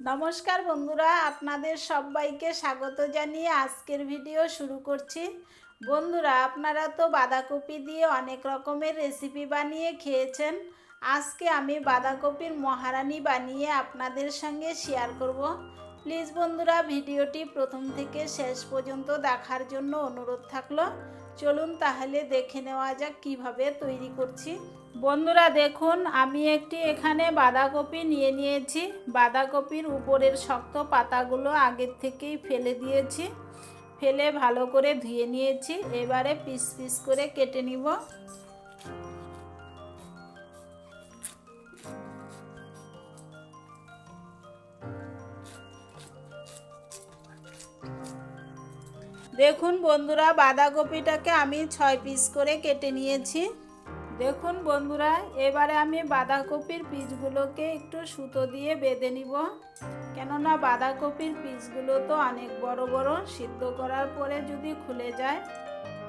নমস্কার বন্ধুরা, আপনাদের সবাইকে স্বাগত জানিয়ে আজকের ভিডিও শুরু করছি। বন্ধুরা, আপনারা তো বাঁধাকপি দিয়ে অনেক রকমের রেসিপি বানিয়ে খেয়েছেন। আজকে আমি বাঁধাকপির মহারানি বানিয়ে আপনাদের সঙ্গে শেয়ার করব। প্লিজ বন্ধুরা, ভিডিওটি প্রথম থেকে শেষ পর্যন্ত দেখার জন্য অনুরোধ থাকল। চলুন তাহলে দেখে নেওয়া যাক কীভাবে তৈরি করছি। বন্ধুরা দেখুন, আমি একটি এখানে বাঁধাকপি নিয়ে নিয়েছি। বাঁধাকপির উপরের শক্ত পাতাগুলো আগের থেকেই ফেলে দিয়েছি। ফেলে ভালো করে ধুয়ে নিয়েছি। এবারে পিস পিস করে কেটে নিব। দেখুন বন্ধুরা, বাঁধাকপিটাকে আমি ছয় পিস করে কেটে নিয়েছি। দেখুন বন্ধুরা, এবারে আমি বাঁধাকপির পিসগুলোকে একটু সুতো দিয়ে বেঁধে নিব। কেননা বাঁধাকপির পিসগুলো তো অনেক বড় বড়, সিদ্ধ করার পরে যদি খুলে যায়,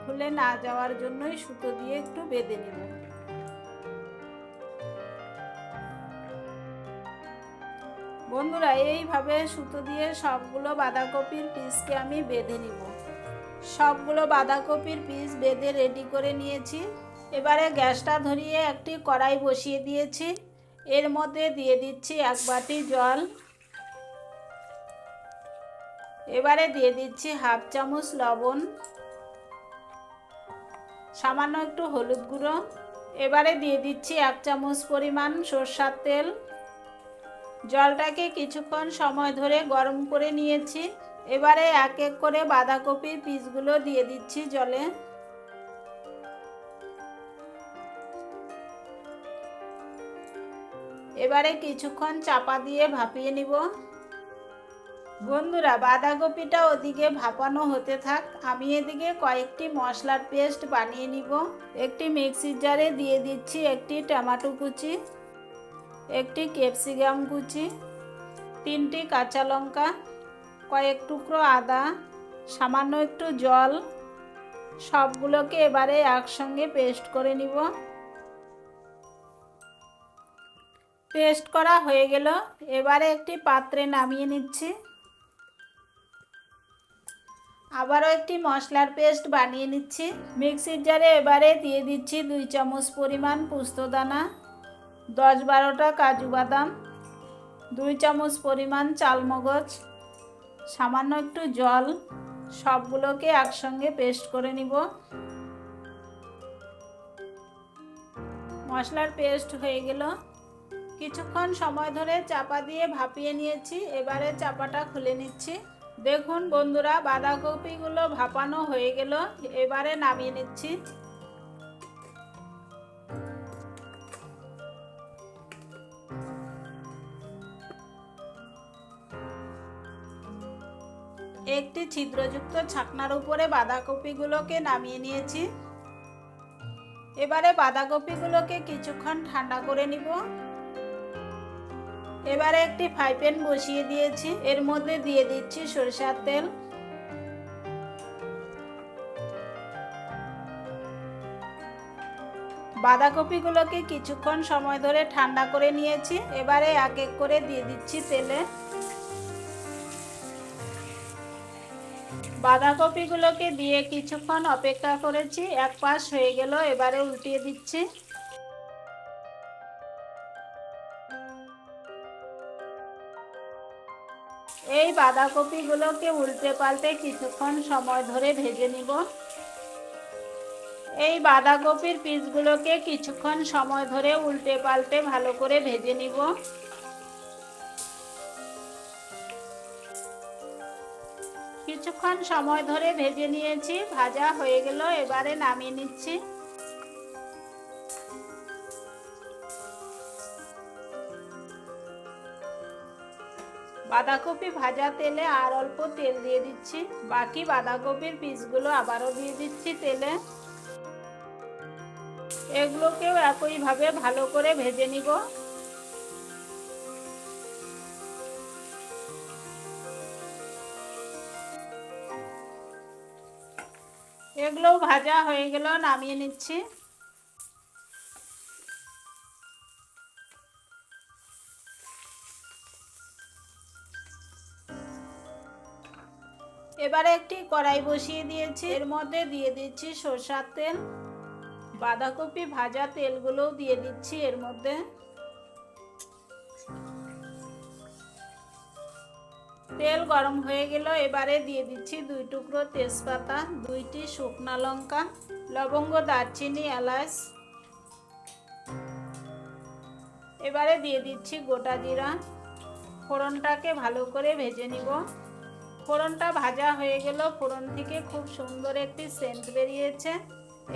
খুলে না যাওয়ার জন্যই সুতো দিয়ে একটু বেঁধে নিব। বন্ধুরা, এইভাবে সুতো দিয়ে সবগুলো বাঁধাকপির পিসকে আমি বেঁধে নিব। সবগুলো বাঁধাকপির পিস বেঁধে রেডি করে নিয়েছি। এবারে গ্যাসটা ধরিয়ে একটি কড়াই বসিয়ে দিয়েছি। এর মধ্যে দিয়ে দিচ্ছি এক বাটি জল। এবারে দিয়ে দিচ্ছি হাফ চামচ লবণ। সামান্য একটু হলুদ গুঁড়ো। এবারে দিয়ে দিচ্ছি এক চামচ পরিমাণ সর্ষার তেল। জলটাকে কিছুক্ষণ সময় ধরে গরম করে নিয়েছি। এবারে এক এক করে বাঁধাকপির পিসগুলো দিয়ে দিচ্ছি জলে। এবারে কিছুক্ষণ চাপা দিয়ে ভাপিয়ে নিব। বন্ধুরা, বাঁধাকপিটা ওদিকে ভাপানো হতে থাক, আমি এদিকে কয়েকটি মশলার পেস্ট বানিয়ে নিব। একটি মিক্সির জারে দিয়ে দিচ্ছি একটি টমেটো কুচি, একটি ক্যাপসিকাম কুচি, তিনটি কাঁচা লঙ্কা কয়েক টুকরো আদা, সামান্য একটু জল, সবগুলোকে এবারে একসঙ্গে পেস্ট করে নিব। পেস্ট করা হয়ে গেল। এবারে একটি পাত্রে নামিয়ে নিচ্ছি। আবারও একটি মশলার পেস্ট বানিয়ে নিচ্ছি। মিক্সির জারে এবারে দিয়ে দিচ্ছি দুই চামচ পরিমাণ পুস্তদানা দশ বারোটা কাজু বাদাম, দুই চামচ পরিমাণ চালমগজ সামান্য একটু জল সবগুলোকে একসঙ্গে পেস্ট করে নিব। মশলার পেস্ট হয়ে গেল। কিছুক্ষণ সময় ধরে চাপা দিয়ে ভাপিয়ে নিয়েছি। এবারে চাপাটা খুলে নিচ্ছি। দেখুন বন্ধুরা, বাঁধাকপিগুলো ভাপানো হয়ে গেল। এবারে নামিয়ে নিচ্ছি। একটি ছিদ্রযুক্ত ছাকনার উপরে বাঁধাকপিগুলোকে নামিয়ে নিয়েছি। এবারে বাঁধাকপিগুলোকে কিছুক্ষণ ঠান্ডা করে নিব। এবারে একটি ফ্রাই প্যান বসিয়ে দিয়েছি। এর মধ্যে দিয়ে দিচ্ছি সরিষার তেল। বাঁধাকপিগুলোকে কিছুক্ষণ সময় ধরে ঠান্ডা করে নিয়েছি। এবারে এক এক করে দিয়ে দিচ্ছি তেলে। বাঁধাকপিগুলোকে দিয়ে কিছুক্ষণ অপেক্ষা করেছি, এক পাশ হয়ে গেল, এবারে উল্টিয়ে দিচ্ছি। এই বাঁধাকপিগুলোকে উল্টে পাল্টে কিছুক্ষণ সময় ধরে ভেজে নিব। এই বাঁধাকপির পিসগুলোকে কিছুক্ষণ সময় ধরে উল্টে পাল্টে ভালো করে ভেজে নিব। কিছুক্ষণ সময় ধরে ভেজে নিয়েছি, ভাজা হয়ে গেল, এবারে নামিয়ে নিচ্ছি। বাঁধাকপি ভাজা তেলে আর অল্প তেল দিয়ে দিচ্ছি। বাকি বাঁধাকপির পিসগুলো আবারও দিয়ে দিচ্ছি তেলে। এগুলোকেও একইভাবে ভালো করে ভেজে নিব। এগুলো ভাজা হয়ে গেল, নামিয়ে নিচ্ছি। এবারে একটি কড়াই বসিয়ে দিয়েছি। এর মধ্যে দিয়ে দিচ্ছি সরষার তেল। বাঁধাকপি ভাজা তেলগুলোও দিয়ে দিচ্ছি এর মধ্যে। তেল গরম হয়ে গেল এবারে দিয়ে দিচ্ছি দুই টুকরো তেজপাতা, দুইটি শুকনা লঙ্কা, লবঙ্গ, দারচিনি, এলাচ। এবারে দিয়ে দিচ্ছি গোটা জিরা। ফোড়নটাকে ভালো করে ভেজে নিব। ফোড়নটা ভাজা হয়ে গেল ফোড়ন থেকে খুব সুন্দর একটি সেন্ট বেরিয়েছে।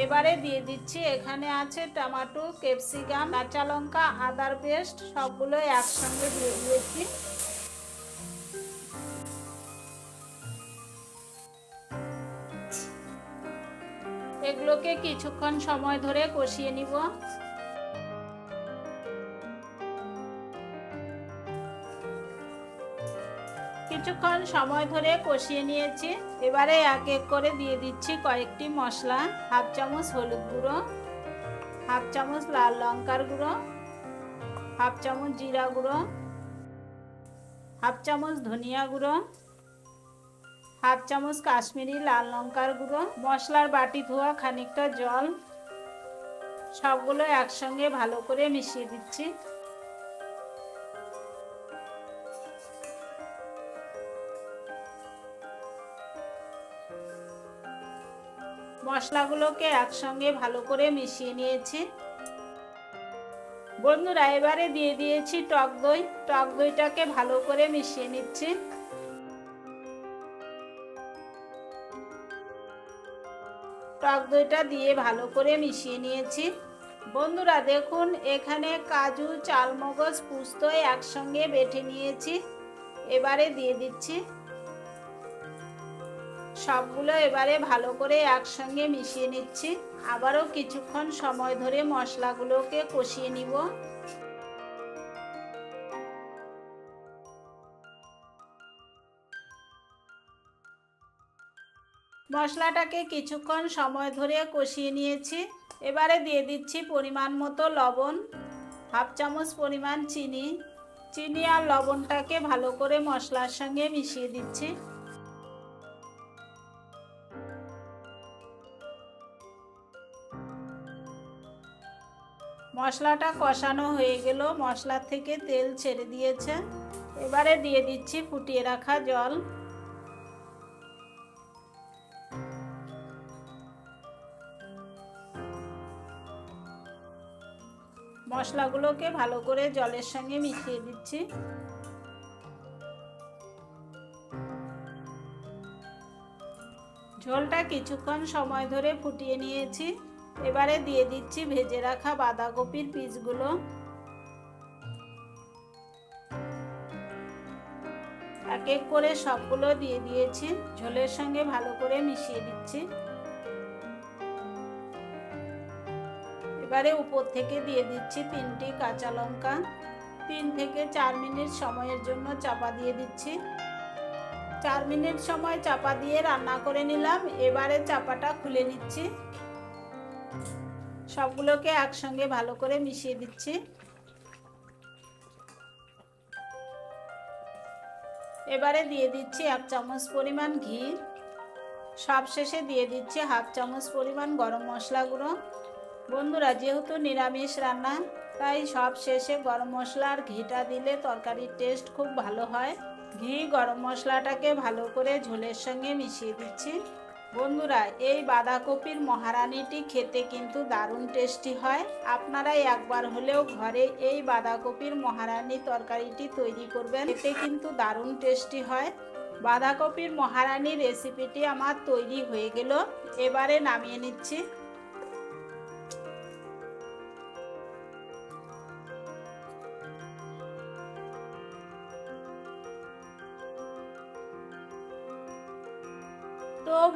এবারে দিয়ে দিচ্ছি, এখানে আছে টমাটো, ক্যাপসিকাম, কাঁচা লঙ্কা, আদার পেস্ট, সবগুলো একসঙ্গে দিয়ে দিয়েছি। এগুলোকে কিছুক্ষণ সময় ধরে কষিয়ে নিব। কিছুক্ষণ সময় ধরে কষিয়ে নিয়েছি। এবারে এক এক করে দিয়ে দিচ্ছি কয়েকটি মশলা, হাফ চামচ হলুদ গুঁড়ো, হাফ চামচ লাল লঙ্কার গুঁড়ো, হাফ চামচ জিরা গুঁড়ো, হাফ চামচ ধনিয়া গুঁড়ো হাফ চামচ কাশ্মীরি লাল লঙ্কার গুঁড়ো, মশলার বাটি, ধোয়া খানিকটা জল, সবগুলো একসঙ্গে ভালো করে মিশিয়ে দিচ্ছি। মশলাগুলোকে একসঙ্গে ভালো করে মিশিয়ে নিয়েছি। বন্ধুরা, এবারে দিয়ে দিয়েছি টক দই। টক দইটাকে ভালো করে মিশিয়ে নিচ্ছি। টক দইটা দিয়ে ভালো করে মিশিয়ে নিয়েছি। বন্ধুরা দেখুন, এখানে কাজু, চালমগজ, পুস্ত একসঙ্গে বেটে নিয়েছি। এবারে দিয়ে দিচ্ছি। সবগুলো এবারে ভালো করে একসঙ্গে মিশিয়ে নিচ্ছি। আবারও কিছুক্ষণ সময় ধরে মশলাগুলোকে কষিয়ে নিব। মশলাটাকে কিছুক্ষণ সময় ধরে কষিয়ে নিয়েছি। এবারে দিয়ে দিচ্ছি পরিমাণ মতো লবণ, হাফ চামচ পরিমাণ চিনি। চিনি আর লবণটাকে ভালো করে মশলার সঙ্গে মিশিয়ে দিচ্ছি। মশলাটা কষানো হয়ে গেল, মশলা থেকে তেল ছেড়ে দিয়েছে। এবারে দিয়ে দিচ্ছি ফুটিয়ে রাখা জল। মশলাগুলোকে ভালো করে জলের সঙ্গে মিশিয়ে দিচ্ছি। ঝোলটা কিছুক্ষণ সময় ধরে ফুটিয়ে নিয়েছি। এবারে দিয়ে দিচ্ছি ভেজে রাখা বাঁধাকপির পিসগুলো। এক এক করে সবগুলো দিয়ে দিয়েছি। ঝোলের সঙ্গে ভালো করে মিশিয়ে দিচ্ছি। এবারে উপর থেকে দিয়ে দিচ্ছি তিনটি কাঁচা লঙ্কা। তিন থেকে চার মিনিট সময়ের জন্য চাপা দিয়ে দিচ্ছি। চার মিনিট সময় চাপা দিয়ে রান্না করে নিলাম। এবারে চাপাটা খুলে নিচ্ছি। সবগুলোকে একসঙ্গে ভালো করে মিশিয়ে দিচ্ছি। এবারে দিয়ে দিচ্ছি এক চামচ পরিমাণ ঘি। সব শেষে দিয়ে দিচ্ছি হাফ চামচ পরিমাণ গরম মশলা গুঁড়ো। বন্ধুরা, যেহেতু নিরামিষ রান্না, তাই সব শেষে গরম মশলা আর ঘিটা দিলে তরকারির টেস্ট খুব ভালো হয়। ঘি, গরম মশলাটাকে ভালো করে ঝোলের সঙ্গে মিশিয়ে দিচ্ছি। বন্ধুরা, এই বাঁধাকপির মহারানিটি খেতে কিন্তু দারুণ টেস্টি হয়। আপনারাই একবার হলেও ঘরে এই বাঁধাকপির মহারানি তরকারিটি তৈরি করবেন। এতে কিন্তু দারুণ টেস্টি হয়। বাঁধাকপির মহারানি রেসিপিটি আমার তৈরি হয়ে গেল। এবারে নামিয়ে নিচ্ছি।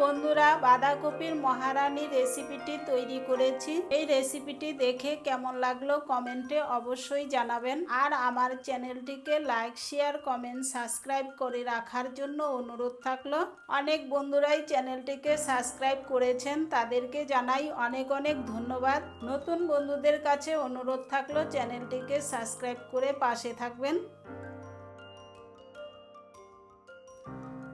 বন্ধুরা, বাঁধাকপির মহারানী রেসিপিটি তৈরি করেছি। এই রেসিপিটি দেখে কেমন লাগল কমেন্টে অবশ্যই জানাবেন। আর আমার চ্যানেলটিকে লাইক, শেয়ার, কমেন্ট, সাবস্ক্রাইব করে রাখার জন্য অনুরোধ থাকল। অনেক বন্ধুরাই চ্যানেলটিকে সাবস্ক্রাইব করেছেন, তাদেরকে জানাই অনেক অনেক ধন্যবাদ। নতুন বন্ধুদের কাছে অনুরোধ থাকল চ্যানেলটিকে সাবস্ক্রাইব করে পাশে থাকবেন।